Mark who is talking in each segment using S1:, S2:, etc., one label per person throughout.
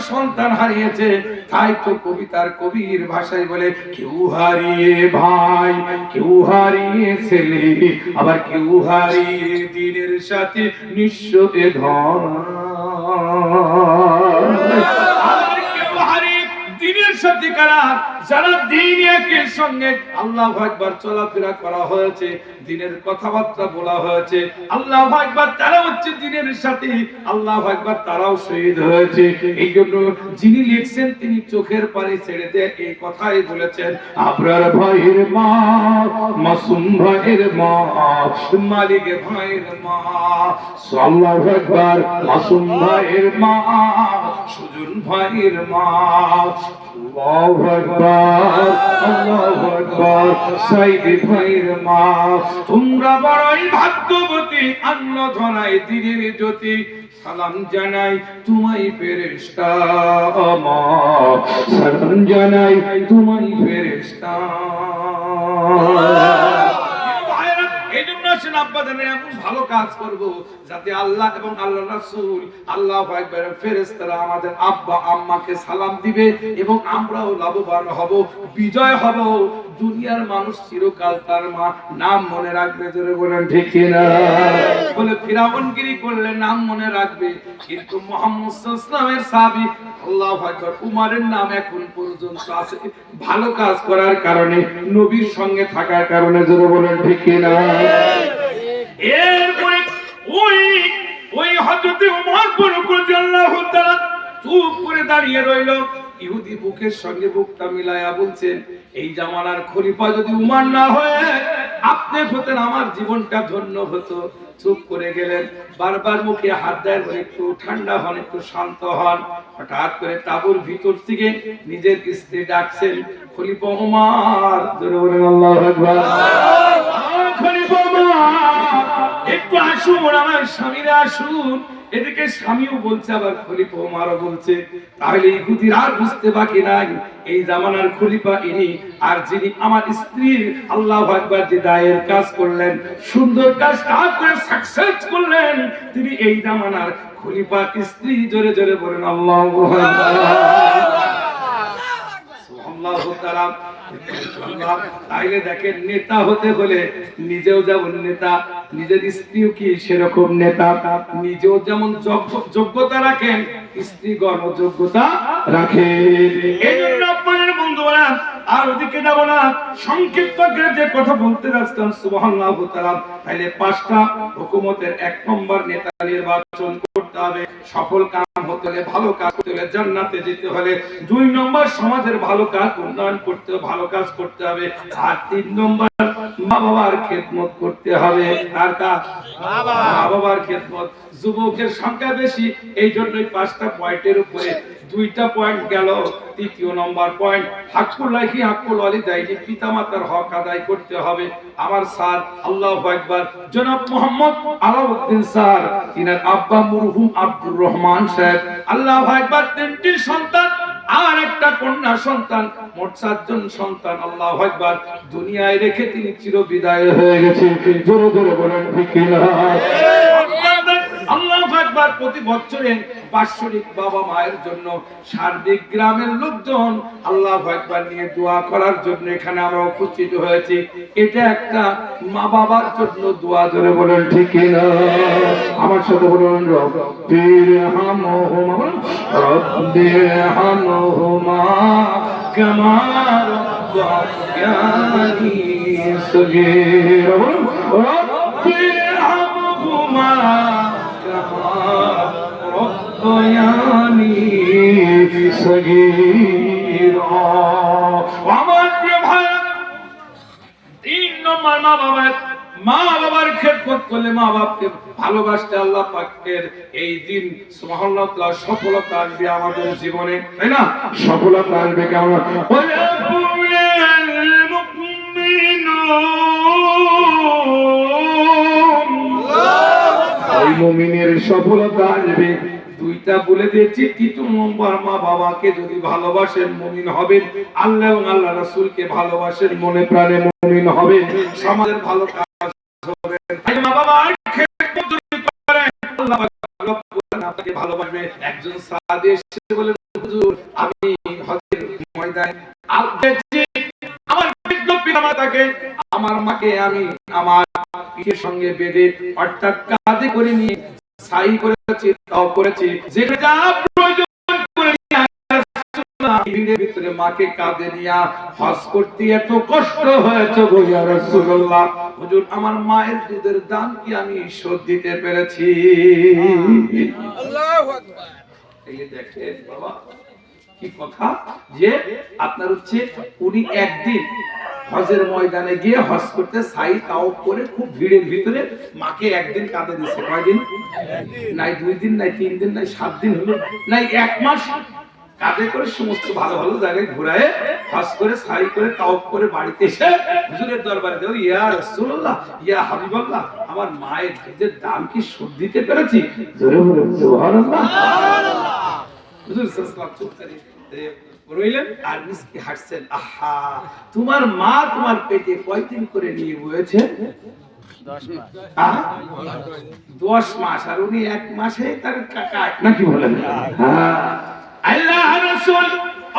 S1: সন্তান হারিয়েছে, তাই তো কবিতার কবির ভাষায় বলে, কেউ হারিয়ে ভাই, কেউ হারিয়ে ছেলে, আবার কেউ হারিয়ে দিনের সাথে নিঃস্বতে ধন। সাথে কারা যারা দিন সঙ্গে আল্লাহ একবার চলাফেরা করা হয়েছে, দিনের কথাবার্তা বলা হয়েছে, আল্লাহ একবার তারা হচ্ছে দিনের সাথে, আল্লাহ একবার তারাও শহীদ হয়েছে। এই জন্য যিনি লিখছেন তিনি চোখের পানি ছেড়ে দিয়ে এই কথাই বলেছেন, আপনার ভাইয়ের মাসুম ভাইয়ের মা, মালিক ভাইয়ের মা একবার মাসুম ভাইয়ের মা, সুজন ভাইয়ের মা আল্লাহু আকবার আল্লাহু আকবার। সাইদি ভাইয়ের মা তোমরা বড়ই ভাগ্যবতী আন্ন ধরাই দিনের জ্যোতি। সালাম জানাই তোমায় ফেরেশতা আমার সালাম জানাই তোমায় ফেরেশতা। ভাইরা, আসেন আব্বাজানের এমন ভালো কাজ করব যাতে আল্লাহ এবং আল্লাহ রাসূল, আল্লাহ একবার ফেরেশতারা আমাদের আব্বা, আম্মাকে সালাম দিবে এবং আমরাও লাভবান হব, বিজয় হব। দুনিয়ার মানুষ চিরকাল তার মা নাম মনে রাখবে, জোরে বলেন ঠিক বলে ফিরাউনগিরি করলে নাম মনে রাখবে, কিন্তু মোহাম্মদ ইসলামের সাহাবী, আল্লাহ আকবার, উমারের নাম এখন পর্যন্ত আছে। ভালো কাজ করার কারণে, নবীর সঙ্গে থাকার কারণে বলেন ঠিক এরপরে ওই ওই চুপ করে দাঁড়িয়ে রইল। ইহুদি বুকের সঙ্গে বুকটা মিলায়া বলছেন এই জামানার খলিফা যদি উমার না হয়ে, আপনি হতেন আমার জীবনটা ধন্য হতো। চুপ করে গেলেন। বারবার মুখে হাত দেয় একটু ঠান্ডা হন, একটু শান্ত হন। হঠাৎ করে তাবুর ভিতর থেকে নিজের স্ত্রী ডাকছেন, খলিফা উমার। আসুন, আমার স্বামীরা আসুন। এদিকে স্বামীও বলছে, আবার খলিফা ওমারও বলছে, তাহলে ইহুদির আর বুঝতে বাকি নাই। এই জামানার খলিফা ইনি, আর যিনি আমার স্ত্রীর আল্লাহ একবার যে দায়ের কাজ করলেন, সুন্দর কাজ তা করে সাকসেস করলেন, তিনি এই জামানার খলিফা স্ত্রী জোরে জোরে বলেন, আল্লাহ তাইলে দেখেন, নেতা হতে হলে নিজেও যেমন নেতা নিজের স্ত্রীও কি সেরকম নেতা নিজেও যেমন যোগ্যতা রাখেন, স্ত্রীগণ যোগ্যতা রাখে এই জন্য সংক্ষিপ্ত যে কথা বলতে তাইলে পাঁচটা এক নম্বর নেতা নির্বাচন করতে হবে। সফল হতে হলে ভালো কাজ করতে হলে জান্নাতে যেতে হলে দুই নম্বর সমাজের ভালো কাজ উন্নয়ন করতে ভালো কাজ করতে হবে। আর তিন নম্বর মা বাবার খেদমত করতে হবে। আর মা বাবার খেদমত। যুবকের সংখ্যা বেশি এই জন্যই পাঁচটা পয়েন্টের উপরে দুইটা পয়েন্ট গেল। তৃতীয় নম্বর পয়েন্ট হাক্কুল লাইহি হাক্কুল ওয়ালিদাইনি পিতামাতার হক আদায় করতে হবে। আমার স্যার আল্লাহ জনাব মোহাম্মদ আলাউদ্দিন স্যার তিনার আব্বা মরহুম আব্দুর রহমান সাহেব, আল্লাহু আকবার, তিনটি সন্তান আর একটা কন্যা সন্তান, মোট সাতজন সন্তান, আল্লাহ একবার দুনিয়ায় রেখে তিনি চির বিদায় হয়ে গেছে জোরে জোরে বলেন, ঠিক একবার প্রতি বছরে বাৎসরিক বাবা মায়ের জন্য সার্বিক গ্রামের লোকজন আল্লাহ একবার নিয়ে দোয়া করার জন্য এখানে আমরা উপস্থিত হয়েছি এটা একটা মা বাবার জন্য দোয়া, জোরে বলেন, ঠিক? আমার সাথে বলুন, রব্বির হামহুমা রব্বির মা বাবার খেদমত করলে মা বাপকে ভালোবাসতে আল্লাহ পাকের এই দিন তাআলা সফলতা আসবে আমাদের জীবনে তাই না? সফলতা আসবে কেমন? মুমিনের সফলতা আসবে। দুইটা বলে দিয়েছি তৃতীয় নম্বর মা বাবাকে যদি ভালোবাসেন মুমিন হবেন। আল্লাহ এবং আল্লাহ রাসূলকে ভালোবাসেন মনে প্রাণে মুমিন হবেন। সমাজের ভালো একজন এসে বলে, হজের ময়দানে আমার বৃদ্ধ পিতামাতাকে আমার মাকে আমি আমার সঙ্গে বেঁধে অর্থাৎ কাঁধে করে নিয়ে সাই করেছি, তাও করেছি। প্রয়োজন ভিতরে মাকে কাঁধে নিয়ে হজ করতে এত কষ্ট হয়েছে হুজুর, আমার মায়ের দুধের দাম কি আমি শোধ দিতে পেরেছি? হজের ময়দানে গিয়ে হজ করতে সাই তাও করে খুব ভিড়ের ভিতরে মাকে একদিন কাঁদে দিচ্ছে কয়দিন? নাই দুই দিন, নাই তিন দিন, নাই সাত দিন হলো, নাই এক মাস কাঁধে করে সমস্ত ভালো ভালো জায়গায় ঘুরায় হজ করে সাই করে তাও করে বাড়িতে এসে হুজুরের দরবারে দেও ইয়া রাসূলুল্লাহ ইয়া হাবিবাল্লাহ আমার মায়ের দুধের দাম কি শোধ দিতে পেরেছি? জোরে বলুন সুবহানাল্লাহ। হুজুর সাল্লাল্লাহু চুপ করে রইলেন আর মিসকি হাসছেন আহা তোমার মা তোমার পেটে কয়দিন করে নিয়ে বয়েছে? দশ মাস। আর উনি এক মাসে তার কাকা নাকি বলেন? হ্যাঁ। আল্লাহ রসুল,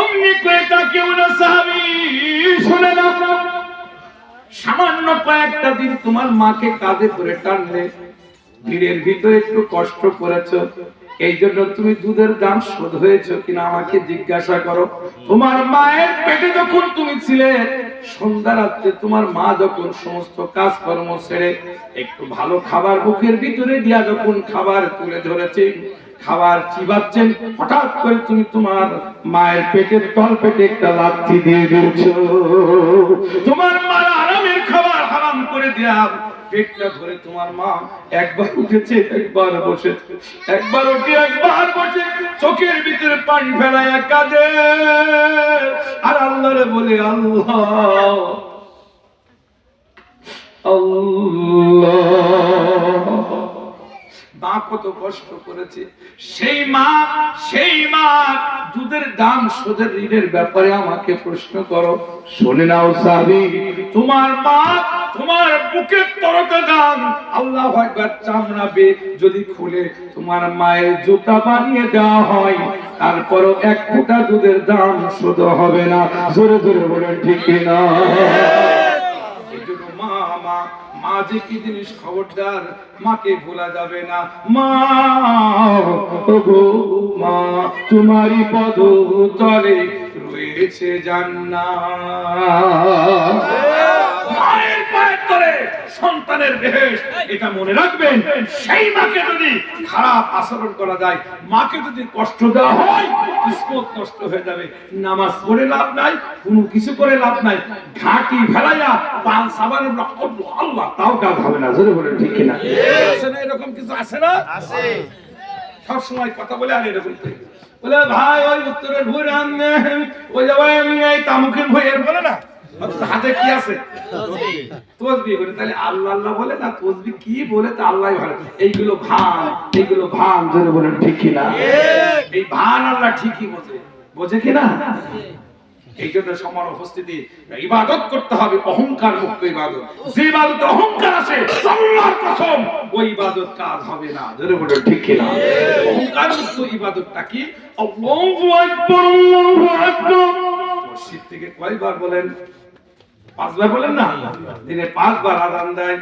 S1: অমনি করে তাকে উনি সাহাবী, শুনে নাও। সামান্য কয়েকটা দিন তোমার মাকে কাঁধে করে টানলে, ভিড়ের ভিতরে একটু কষ্ট করেছ। এই জন্য তুমি দুধের দাম শোধ হয়েছ কিনা আমাকে জিজ্ঞাসা করো। তোমার মায়ের পেটে যখন তুমি ছিলে, সন্ধ্যা রাত্রে তোমার মা যখন সমস্ত কাজকর্ম ছেড়ে একটু ভালো খাবার মুখের ভিতরে দিয়া যখন খাবার তুলে ধরেছে খাবার চিবাচ্ছেন, হঠাৎ করে তুমি তোমার মায়ের পেটের তল পেটে একটা লাথি দিয়ে দিয়েছ। তোমার মার আরামের খাবার হারাম করে দেয়া পেটটা ধরে তোমার মা একবার উঠেছে, একবার বসেছে, একবার উঠে একবার বসে চোখের ভিতরে পানি ফেলায় কাঁদে। আর আল্লাহরে বলে, আল্লাহ আল্লাহ। কত কষ্ট করেছে। সেই মা সেই মা, দুধের দাম সুদের ঋণের ব্যাপারে আমাকে প্রশ্ন করো। শুনে নাও সাবি তোমার মা, তোমার বুকের তরকা দাম আল্লাহ একবার চামড়া যদি খুলে তোমার মায়ের জুতা বানিয়ে দেওয়া হয়, তারপরও এক ফোঁটা দুধের দাম শুধু হবে না। জোরে জোরে বলেন, ঠিক না মা মা যে কি জিনিস খবরদার, মাকে ভোলা যাবে না। মা গো মা, তোমারই পদ তলে রয়েছে জান্নাত। তলে সন্তানের বেহেশত এটা মনে রাখবেন সেই মাকে যদি খারাপ আচরণ করা যায় মাকে যদি কষ্ট দেওয়া হয় কিসমত নষ্ট হয়ে যাবে। নামাজ পড়ে লাভ নাই কোনো কিছু করে লাভ নাই। ঘাটি ফেলাইয়া পান রক্ত আল্লাহ তাও কাজ হবে না জোরে বলে ঠিক কিনা? আছে না এরকম কিছু? আছে না?
S2: আছে।
S1: সব সময় কথা বলে আর এরকম করে। বলে ভাই ওই উত্তরের ভুই রান্নে ওই যাবাই আমি এই তামুকের ভুই এর বলে না? হাতে কি আছে? তসবি। বলে তাহলে আল্লাহ আল্লাহ বলে না তসবি কি বলে তা আল্লাহ ভালো। এইগুলো ভান এইগুলো ভান জোরে বলেন ঠিক কিনা এই ভান আল্লাহ ঠিকই বোঝে। বোঝে কিনা এই জন্য সমান উপস্থিতি। ইবাদত করতে হবে অহংকার মুক্ত ইবাদত। যে ইবাদতে অহংকার আসে আল্লাহর কসম ওই ইবাদত কাজ হবে না। জোরে বলে ঠিক কিনা অহংকার মুক্ত ইবাদতটা কি? আল্লাহু আকবার আল্লাহু আকবার। মসজিদ কয়বার বলেন? পাঁচবার বলেন না? দিনে পাঁচবার আদান দেয়।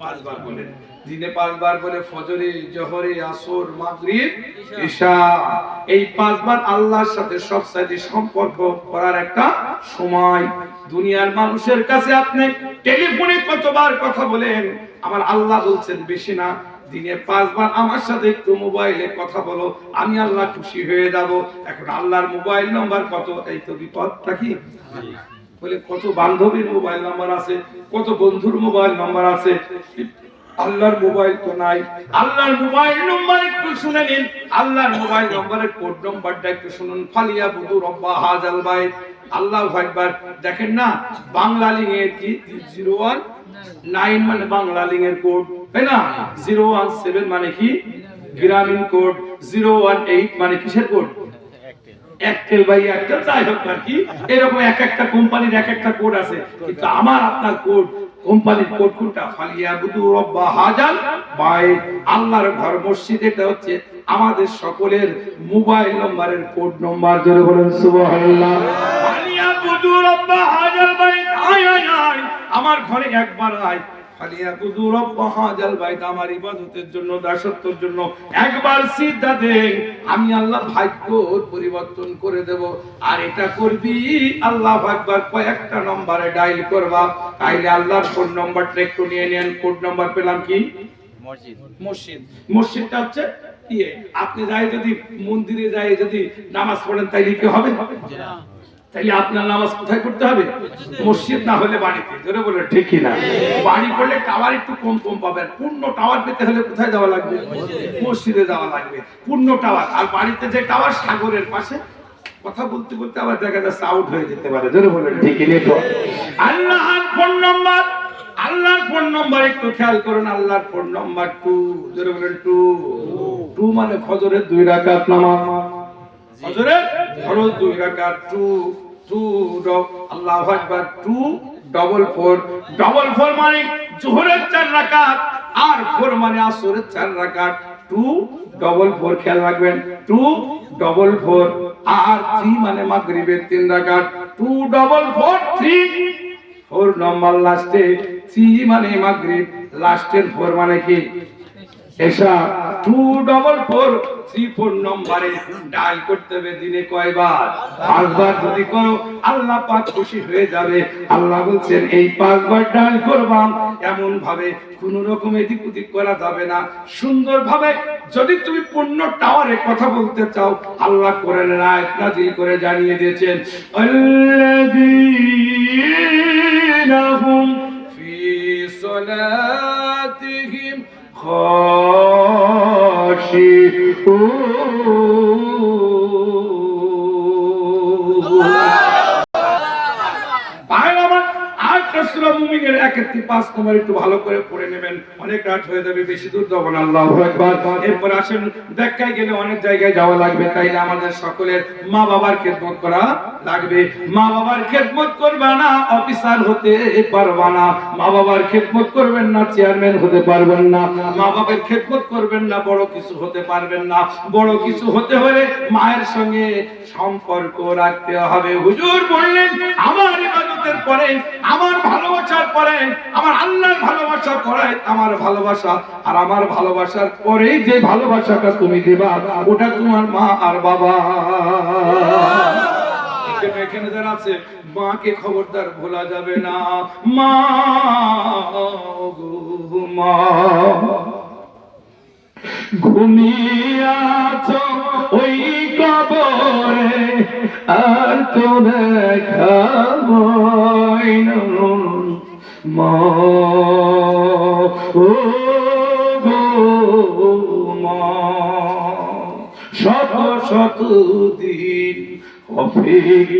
S1: পাঁচবার বলেন। দিনে পাঁচবার বলে ফজরে, জহরে, আসর, মাগরিব ঈশা এই পাঁচবার আল্লাহর সাথে সব সাথে সম্পর্ক করার একটা সময়। দুনিয়ার মানুষের কাছে আপনি টেলিফোনে কতবার কথা বলেন, আমার আল্লাহ বলছেন, বেশি না, দিনে পাঁচবার আমার সাথে একটু মোবাইলে কথা বলো, আমি আল্লাহ খুশি হয়ে যাব। এখন আল্লাহর মোবাইল নাম্বার কত? এই তো বিপদ কি বলে, কত বান্ধবীর মোবাইল নাম্বার আছে, কত বন্ধুর মোবাইল নাম্বার আছে আল্লাহর মোবাইল তো নাই। আল্লাহর মোবাইল নম্বর একটু শুনে নিন। আল্লাহর মোবাইল নাম্বারের কোড নম্বরটা একটু শুনুন। ফালিয়া বুদু রব্বা হাজাল বাইত। আল্লাহ একবার দেখেন না বাংলা লিঙ্গের কি? জিরো ওয়ান নাইন মানে বাংলা লিঙ্গের কোড তাই না? জিরো ওয়ান সেভেন মানে কি? গ্রামীণ কোড। জিরো ওয়ান এইট মানে কিসের কোড? একটেল বাই একটেল যাই হোক আর কি। এরকম এক একটা কোম্পানির এক একটা কোড আছে। কিন্তু আমার আপনার কোড, কোম্পানির কোড কোনটা? ফালিয়াবুদু রব্বা বাইত আল্লাহর ঘর মসজিদ। এটা হচ্ছে আমাদের সকলের মোবাইল নম্বরের কোড নম্বর। ধরে বলেন, সুবহানাল্লাহ। ফালিয়াবুদু রব্বা আয় আয় আয়। আমার ঘরে একবার আয়। ফালিয়াবুদু রব্বা হাজাল বাইত আমার ইবাদতের জন্য দাসত্বের জন্য একবার সিদ্ধা দেন। আমি আল্লাহ ভাগ্য পরিবর্তন করে দেব। আর এটা করবি আল্লাহ একবার কয়েকটা নম্বরে ডায়াল করবা। তাইলে আল্লাহর নম্বরটা একটু নিয়ে নেন। কোড নম্বর পেলাম কি?
S2: মসজিদ।
S1: মসজিদ। মসজিদটা হচ্ছে ইয়ে। আপনি যাই যদি মন্দিরে যাই যদি নামাজ পড়েন তাইলে কি হবে? তাইলে আপনার নামাজ কোথায় করতে হবে? মসজিদ না হলে বাড়িতে। ধরে বলে ঠিক কি না বাড়ি করলে টাওয়ার একটু কম কম পাবেন। পূর্ণ টাওয়ার পেতে হলে কোথায় যাওয়া লাগবে? মসজিদে যাওয়া লাগবে। পূর্ণ টাওয়ার। আর বাড়িতে যে টাওয়ার, সাগরের পাশে, কথা বলতে বলতে আবার দেখা যাচ্ছে আউট হয়ে যেতে পারে। ধরে বলেন ঠিকই নেই তো আল্লাহর ফোন নম্বর, আল্লাহর ফোন নম্বর একটু খেয়াল করুন, আল্লাহর ফোন নম্বর টু। জোরে বলেন, টু। টু মানে ফজরের দুই রাকাত নামাজ। ফজরের ফরজ দুই টু। টু আল্লাহু আকবার two double four double four মানে জোহরের চার রাকাত আর ফোর মানে আসরের চার রাকাত। টু ডবল ফোর খেয়াল রাখবেন। টু ডবল ফোর আর থ্রি মানে মাগরিবের তিন রাকাত। Two double four three four number লাস্টে থ্রি মানে মাগরিব লাস্টের ফোর মানে কি? এসা two double four three four নম্বরে ডায়াল করতে হবে দিনে কয়বার? পাঁচবার যদি করো আল্লাহ খুশি হয়ে যাবে। আল্লাহ বলছেন, এই পাঁচবার ডায়াল করবাম এমন ভাবে কোন রকম এদিক ওদিক করা যাবে না। সুন্দর ভাবে যদি তুমি পূর্ণ টাওয়ারে কথা বলতে চাও, আল্লাহ কোরআন আয়াত নাযিল করে জানিয়ে দিয়েছেন হুম ফি ভাইরা মুমিনের এক একটি পাঁচ নম্বর একটু ভালো করে পড়ে নেবেন। অনেক রাত হয়ে যাবে, বেশি দূর যাব না, আল্লাহু আকবার। এরপর আসেন, ব্যাখ্যায় গেলে অনেক জায়গায় যাওয়া লাগবে আমাদের সকলের মা বাবার খেদমত করা লাগবে। মা বাবার খেদমত করবে না, অফিসার হতে পারবা না। মা বাবার খেদমত করবেন না, চেয়ারম্যান হতে পারবেন না। মা বাবার খেদমত করবেন না, বড় কিছু হতে পারবেন না। বড় কিছু হতে হলে মায়ের সঙ্গে সম্পর্ক রাখতে হবে। হুজুর বললেন, আমার ইবাদতের পরে, আমার ভালোবাসার পরে, আমার আল্লাহর ভালোবাসা পরে আমার ভালোবাসা। আর আমার ভালোবাসার পরে যে ভালোবাসাটা তুমি দেবা, ওটা তোমার মা আর বাবা। এখানে- যারা আছে, মাকে খবরদার ভোলা যাবে না। মা ঘুমিয়াছ ওই কবরে আর তো দেখা শত শত দিন অপেক্ষা